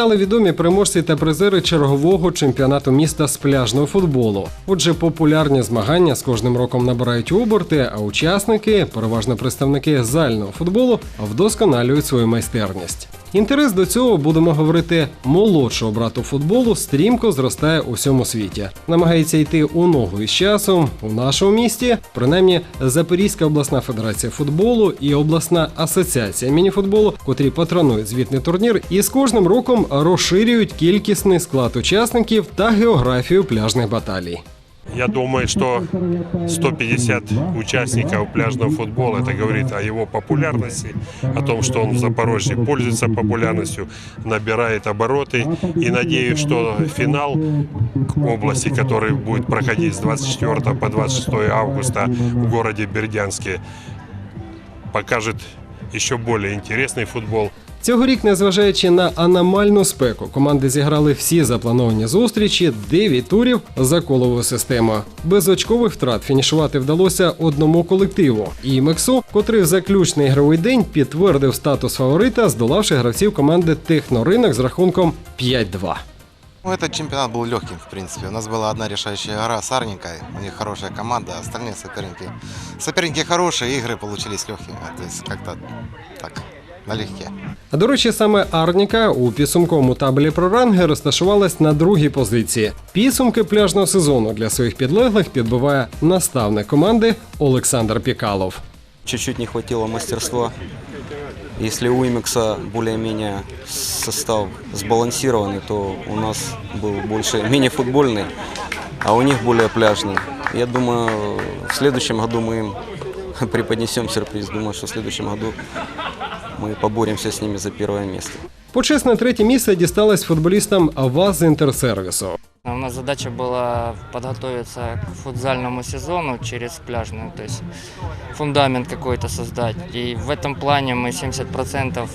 стали відомі переможці та призери чергового чемпіонату міста з пляжного футболу. Отже, популярні змагання з кожним роком набирають оберти, а учасники, переважно представники зального футболу, вдосконалюють свою майстерність. Інтерес до цього будемо говорити молодшого брату футболу стрімко зростає у всьому світі. Намагається йти у ногу із часом у нашому місті. Принаймні, Запорізька обласна федерація футболу і обласна асоціація мініфутболу, котрі патронують звітний турнір, і з кожним роком розширюють кількісний склад учасників та географію пляжних баталій. Я думаю, что 150 участников пляжного футбола, это говорит о его популярности, о том, что он в Запорожье пользуется популярностью, набирает обороты. И надеюсь, что финал области, который будет проходить с 24 по 26 августа в городе Бердянске, покажет еще более интересный футбол. Цьогорік, незважаючи на аномальну спеку, команди зіграли всі заплановані зустрічі, 9 турів за коловою системою. Без очкових втрат фінішувати вдалося одному колективу Імексу, котрий в заключний ігровий день підтвердив статус фаворита, здолавши гравців команди Техноринок з рахунком 5-2. Ну, этот чемпионат был легким, в принципе. У нас была одна решающая игра с Арникой. У них хорошая команда, а остальные соперники. Соперники хорошие, игры получились легкими. То есть как-то так, налегке. А до речі, саме Арніка у підсумковому табелі про ранги розташувалась на другій позиції. Підсумки пляжного сезону для своїх підлеглих підбиває наставник команди Олександр Пікалов. Чуть-чуть не хватило мастерства. Если у Имекса более-менее состав сбалансированный, то у нас был больше менее футбольный, а у них более пляжный. Я думаю, в следующем году мы им преподнесем сюрприз. Думаю, что в следующем году мы поборемся с ними за первое место. Почесне третє місце дісталось футболістам ВАЗ Інтерсервісу. У нас задача была подготовиться к футзальному сезону через пляжную, то есть фундамент какой-то создать. И в этом плане мы 70%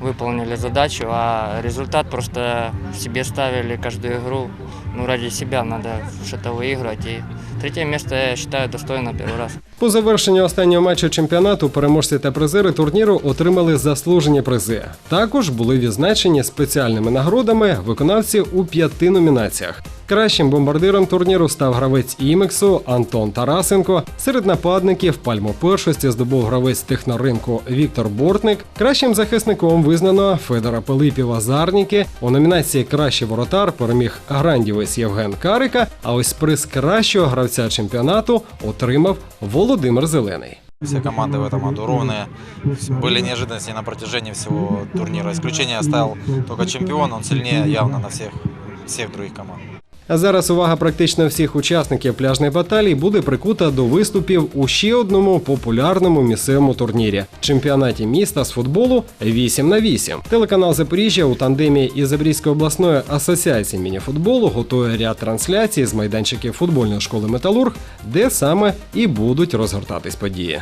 выполнили задачу, а результат просто себе ставили каждую игру. Ну, ради себя надо что-то выиграть. И третье место, я считаю, достойно первый раз. По завершенню останнього матчу чемпіонату переможці та призери турніру отримали заслужені призи. Також були відзначені спеціальними нагородами виконавці у п'яти номінаціях. Кращим бомбардиром турніру став гравець Імексу Антон Тарасенко. Серед нападників пальму першості здобув гравець техноринку Віктор Бортник. Кращим захисником визнано Федора Пилипіва Зарніки. У номінації Кращий воротар переміг грандівець Євген Карика. А ось приз кращого гравця чемпіонату отримав Володимир Зелений. Все команды в этом году ровные. Были неожиданности на протяжении всего турнира. Исключение оставил только чемпион, он сильнее явно на всех, всех других команд. А зараз увага практично всіх учасників пляжних баталій буде прикута до виступів у ще одному популярному місцевому турнірі чемпіонаті міста з футболу 8 на 8 Телеканал Запоріжжя у тандемі із Запорізької обласної асоціації мініфутболу готує ряд трансляцій з майданчиків футбольної школи Металург, де саме і будуть розгортатись події.